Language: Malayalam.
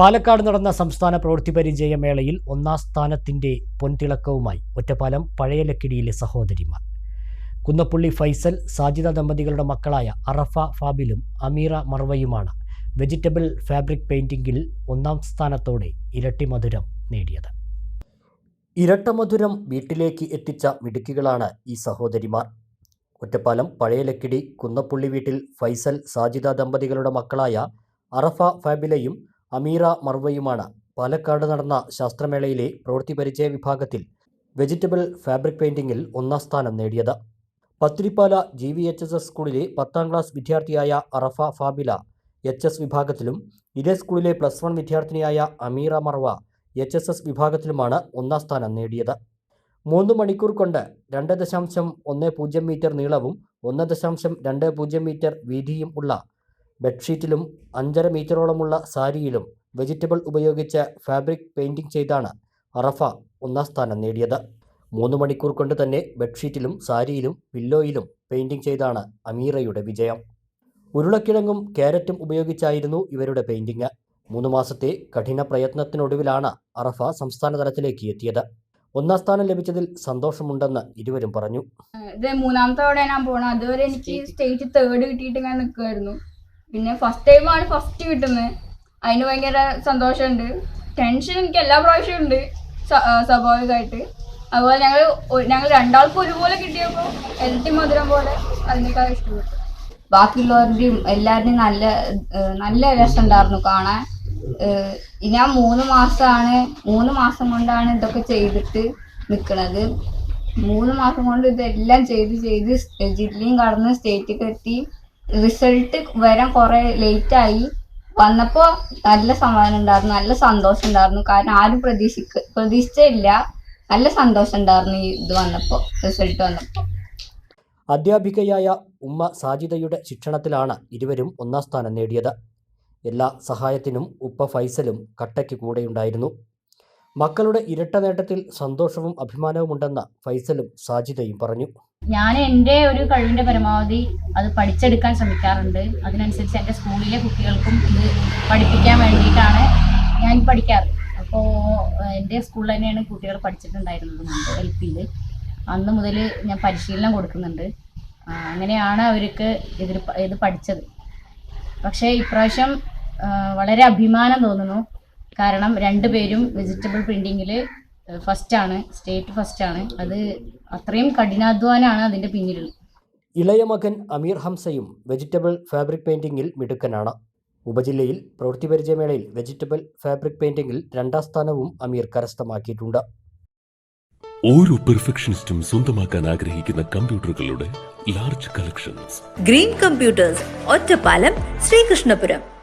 പാലക്കാട് നടന്ന സംസ്ഥാന പ്രവൃത്തി പരിചയ മേളയിൽ ഒന്നാം സ്ഥാനത്തിന്റെ പൊൻതിളക്കവുമായി ഒറ്റപ്പാലം പഴയ ലക്കിടിയിലെ സഹോദരിമാർ. കുന്നപ്പുള്ളി ഫൈസൽ സാജിദ ദമ്പതികളുടെ മക്കളായ അറഫ ഫാബിലും അമീറ മർവയുമാണ് വെജിറ്റബിൾ ഫാബ്രിക് പെയിന്റിംഗിൽ ഒന്നാം സ്ഥാനത്തോടെ ഇരട്ടി മധുരം നേടിയത്. ഇരട്ട മധുരം വീട്ടിലേക്ക് എത്തിച്ച മിടുക്കികളാണ് ഈ സഹോദരിമാർ. ഒറ്റപ്പാലം പഴയ ലക്കിടി കുന്നപ്പുള്ളി വീട്ടിൽ ഫൈസൽ സാജിദ ദമ്പതികളുടെ മക്കളായ അറഫ ഫാബിലയും അമീറ മർവയുമാണ് പാലക്കാട് നടന്ന ശാസ്ത്രമേളയിലെ പ്രവൃത്തി പരിചയ വിഭാഗത്തിൽ വെജിറ്റബിൾ ഫാബ്രിക് പെയിന്റിംഗിൽ ഒന്നാം സ്ഥാനം നേടിയത്. Pathirippala G V H S S സ്കൂളിലെ പത്താം ക്ലാസ് വിദ്യാർത്ഥിയായ അറഫ ഫാബില എച്ച് എസ് വിഭാഗത്തിലും ഇതേ സ്കൂളിലെ plus one വിദ്യാർത്ഥിനിയായ Ameera Marva H S S വിഭാഗത്തിലുമാണ് ഒന്നാം സ്ഥാനം നേടിയത്. മൂന്ന് മണിക്കൂർ കൊണ്ട് രണ്ട് ദശാംശം ഒന്ന് പൂജ്യം മീറ്റർ നീളവും ഒന്ന് ദശാംശം രണ്ട് പൂജ്യം മീറ്റർ വീതിയും ഉള്ള ബെഡ്ഷീറ്റിലും അഞ്ചര മീറ്ററോളമുള്ള സാരിയിലും വെജിറ്റബിൾ ഉപയോഗിച്ച ഫാബ്രിക് പെയിന്റിംഗ് ചെയ്താണ് അറഫ ഒന്നാം സ്ഥാനം നേടിയത്. മൂന്ന് മണിക്കൂർ കൊണ്ട് തന്നെ ബെഡ്ഷീറ്റിലും സാരിയിലും പില്ലോയിലും പെയിന്റിംഗ് ചെയ്താണ് അമീറയുടെ വിജയം. ഉരുളക്കിഴങ്ങും ക്യാരറ്റും ഉപയോഗിച്ചായിരുന്നു ഇവരുടെ പെയിന്റിംഗ്. മൂന്ന് മാസത്തെ കഠിന പ്രയത്നത്തിനൊടുവിലാണ് അറഫ സംസ്ഥാന തലത്തിലേക്ക് എത്തിയത്. ഒന്നാം സ്ഥാനം ലഭിച്ചതിൽ സന്തോഷമുണ്ടെന്ന് ഇരുവരും പറഞ്ഞു. ഇത് മൂന്നാമത്തെ തവണ ഞാൻ പോണത്. അതുവരെ എനിക്ക് സ്റ്റേറ്റ് തേർഡ് കിട്ടിയിട്ട് ഞാൻ നിൽക്കുമായിരുന്നു പിന്നെ ഫസ്റ്റ് ടൈമാണ് ഫസ്റ്റ് കിട്ടുന്നത്. അതിന് ഭയങ്കര സന്തോഷമുണ്ട്. ടെൻഷൻ എനിക്ക് എല്ലാ പ്രാവശ്യവും ഉണ്ട് സ്വാഭാവികമായിട്ട്. അതുപോലെ ഞങ്ങൾ ഞങ്ങൾ രണ്ടാൾക്കും ഒരുപോലെ കിട്ടിയപ്പോൾ ഇരട്ടി മധുരം പോലെ അതിനേക്കാൾ ഇഷ്ടപ്പെട്ടു. ബാക്കിയുള്ളവരുടെയും എല്ലാവരുടെയും നല്ല നല്ല രസം ഉണ്ടായിരുന്നു കാണാൻ. ഞാൻ മൂന്ന് മാസമാണ് മൂന്ന് മാസം കൊണ്ടാണ് ഇതൊക്കെ ചെയ്തിട്ട് നിൽക്കുന്നത് മൂന്ന് മാസം കൊണ്ട് ഇതെല്ലാം ചെയ്ത് ചെയ്ത് ജില്ലയും കടന്ന് സ്റ്റേറ്റിൽ എത്തി. റിസൾട്ട് വരാൻ കുറെ ലേറ്റ് ആയി. വന്നപ്പോ നല്ല സമാധാനം ഉണ്ടായിരുന്നു നല്ല സന്തോഷം ഉണ്ടായിരുന്നു. കാരണം ആരും പ്രതീക്ഷിക്ക പ്രതീക്ഷിച്ചില്ല നല്ല സന്തോഷം ഉണ്ടായിരുന്നു ഈ ഇത് വന്നപ്പോ റിസൾട്ട് വന്നപ്പോ. അധ്യാപികയായ ഉമ്മ സാജിദയുടെ ശിക്ഷണത്തിലാണ് ഇരുവരും ഒന്നാം സ്ഥാനം നേടിയത്. എല്ലാ സഹായത്തിനും ഉപ്പ ഫൈസലും കട്ടയ്ക്ക് കൂടെയുണ്ടായിരുന്നു. മക്കളുടെ ഇരട്ട നേട്ടത്തിൽ സന്തോഷവും അഭിമാനവുമുണ്ടെന്ന് ഫൈസലും സാജിദയും പറഞ്ഞു. ഞാൻ എന്റെ ഒരു കഴിവിന്റെ പരമാവധി അത് പഠിച്ചെടുക്കാൻ ശ്രമിക്കാറുണ്ട്. അതിനനുസരിച്ച് എന്റെ സ്കൂളിലെ കുട്ടികൾക്കും ഇത് പഠിപ്പിക്കാൻ വേണ്ടിയിട്ടാണ് ഞാൻ പഠിക്കാറ്. അപ്പോൾ എന്റെ സ്കൂളിൽ തന്നെയാണ് കുട്ടികൾ പഠിച്ചിട്ടുണ്ടായിരുന്നത് മുമ്പ് എൽ പിയിൽ അന്ന് മുതൽ ഞാൻ പരിശീലനം കൊടുക്കുന്നുണ്ട്. അങ്ങനെയാണ് അവർക്ക് ഇതിൽ ഇത് പഠിച്ചത്. പക്ഷേ ഇപ്രാവശ്യം വളരെ അഭിമാനം തോന്നുന്നു. കാരണം രണ്ടുപേരും വെജിറ്റബിൾ പ്രിന്റിങ്ങിൽ ഫസ്റ്റാണ് സ്റ്റേറ്റ് ഫസ്റ്റാണ് അത് അത്രയും കഠിനാധ്വാനാണ് അതിന്റെ പിന്നിലുള്ളത്. ഇളയ മകൻ അമീർ ഹംസയും വെജിറ്റബിൾ ഫാബ്രിക് പെയിന്റിംഗിൽ മിടുക്കനാണ്. ഉപജില്ലയിൽ പ്രവൃത്തി പരിചയമേളയിൽ വെജിറ്റബിൾ ഫാബ്രിക് പെയിന്റിംഗിൽ രണ്ടാം സ്ഥാനവും അമീർ കരസ്ഥമാക്കിയിട്ടുണ്ട്. ഓരോ പെർഫെക്ഷനിസ്റ്റും സ്വന്തമാക്കാൻ ആഗ്രഹിക്കുന്ന കമ്പ്യൂട്ടറുകളുടെ large collections green computers Ottapalam Sreekrishnapuram